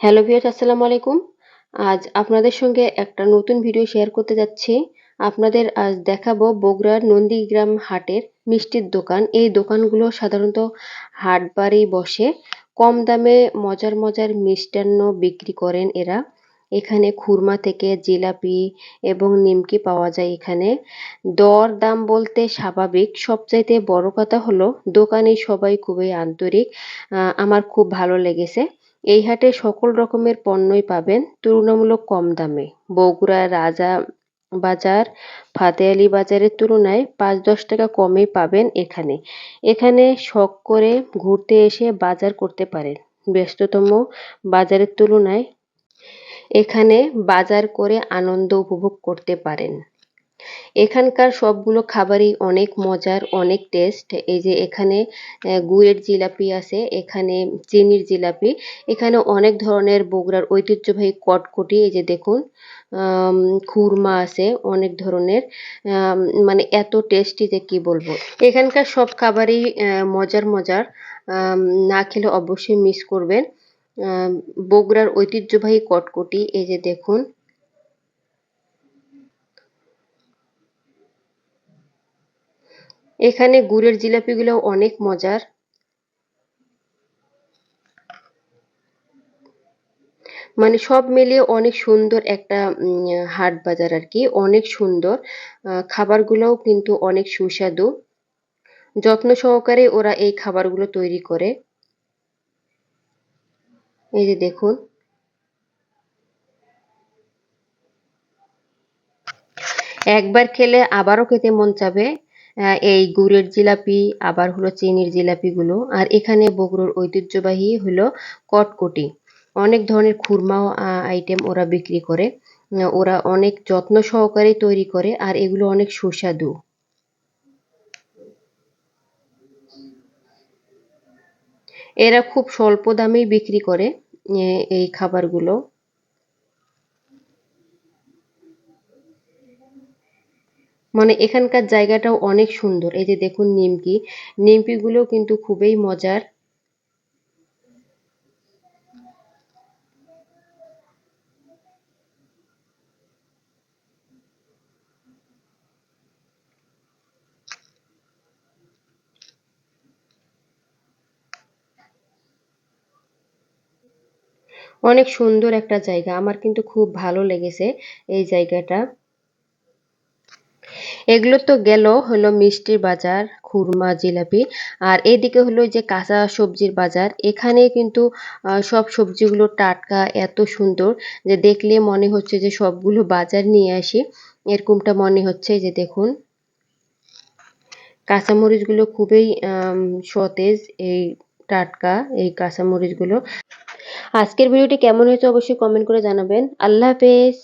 Hello viewers, আসসালামু আলাইকুম। আজ আপনাদের সঙ্গে একটা নতুন ভিডিও শেয়ার করতে যাচ্ছি। আপনাদের আজ দেখাবো বগুড়ার নন্দীগ্রাম হাটের মিষ্টির দোকান। এই দোকানগুলো সাধারণত হাট বাড়ি বসে কম দামে মজার মজার মিষ্টান্ন বিক্রি করেন এরা। এখানে খুরমা থেকে জিলাপি এবং নিমকি পাওয়া যায় এখানে। দর দাম বলতে স্বাভাবিক। সবচাইতে বড় কথা হলো, দোকানে সবাই খুবই আন্তরিক। আমার খুব ভালো লেগেছে। এই হাটে সকল রকমের পণ্যই পাবেন, তুলনামূলক কম দামে। বগুড়া রাজা বাজার, ফাতেয়ালি বাজারের তুলনায় পাঁচ দশ টাকা কমে পাবেন এখানে। এখানে শখ করে ঘুরতে এসে বাজার করতে পারেন। ব্যস্ততম বাজারের তুলনায় এখানে বাজার করে আনন্দ উপভোগ করতে পারেন। এখানকার সবগুলো খাবারই অনেক মজার, অনেক টেস্ট এই যে এখানে গুড়ের জিলাপি আছে, এখানে চিনির জিলাপি, এখানে অনেক ধরনের বগুড়ার ঐতিহ্যবাহী কটকটি, এই যে দেখুন খুরমা আছে, অনেক ধরনের মানে এত টেস্টি যে কি বলব। এখানকার সব খাবারই মজার মজার না খেলে অবশ্যই মিস করবেন। বগুড়ার ঐতিহ্যবাহী কটকটি, এই যে দেখুন এখানে গুড়ের জিলাপিগুলো অনেক মজার। মানে সব মিলিয়ে অনেক সুন্দর একটা হাট বাজার আর কি। অনেক সুন্দর। খাবারগুলোও কিন্তু অনেক সুস্বাদু। যত্ন সহকারে ওরা এই খাবারগুলো তৈরি করে। এই যে দেখুন। একবার খেলে আবারও খেতে মন চাবে। এই গুড়ের জিলাপি, আবার হলো চিনির জিলাপিগুলো। আর এখানে বগুড়োর ঐতিহ্যবাহী হলো কটকটি। অনেক ধরনের খুরমা আইটেম ওরা বিক্রি করে। ওরা অনেক যত্ন সহকারে তৈরি করে আর এগুলো অনেক সুস্বাদু। এরা খুব স্বল্প দামেই বিক্রি করে এই খাবারগুলো। মানে এখানকার জায়গাটাও অনেক সুন্দর। এই যে দেখুন নিমকি। নিমকিগুলো কিন্তু খুবই মজার। অনেক সুন্দর একটা জায়গা। আমার কিন্তু খুব ভালো লেগেছে এই জায়গাটা। এগুলো তো গেল হলো মিষ্টির বাজার, খুরমা, জিলাপি, আর এদিকে হলো যে কাঁচা সবজির বাজার। এখানে কিন্তু সব সবজিগুলো টাটকা, এত সুন্দর যে দেখলে মনে হচ্ছে যে সবগুলো বাজার নিয়ে আসি। এরকমটা মনে হচ্ছে যে দেখুন। কাঁচামরিচগুলো খুবই সতেজ এই টাটকা, এই কাঁচামরিচগুলো। আজকের ভিডিওটি কেমন হয়েছে অবশ্যই কমেন্ট করে জানাবেন। আল্লাহ হাফেজ।